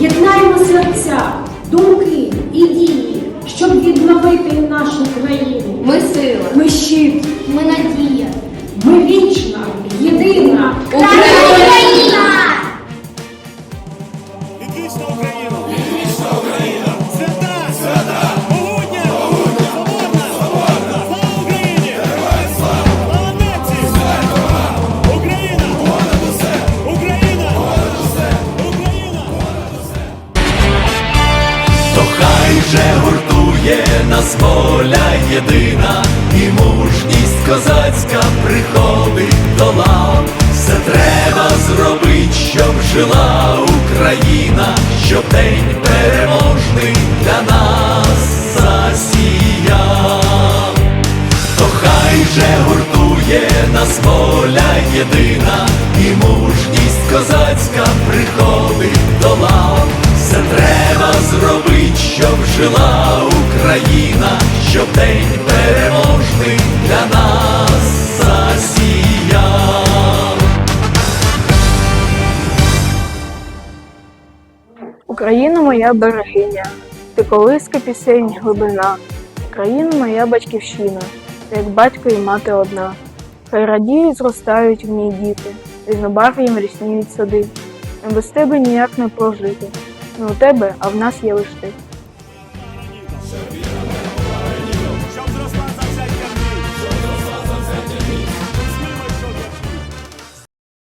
Єднаємо серця, думки і дії, щоб відновити нашу країну. Ми сила. Ми щит, Ми надія. ми вічна, єдина Україна! Хай же гуртує нас воля єдина, і мужність козацька приходить до лав. Все треба зробить, щоб жила Україна, щоб день переможний для нас засіяв. То хай же гуртує нас воля єдина, і мужність козацька приходить до лав. Зробить, щоб жила Україна, щоб день переможний для нас засіяв. Україна моя берегиня, ти колиска пісень глибина, Україна моя батьківщина, як батько і мати одна. Хай радіють, зростають в ній діти, різнобарві рісніють сади. Без тебе ніяк не прожити. Не у тебе, а в нас є лише ти.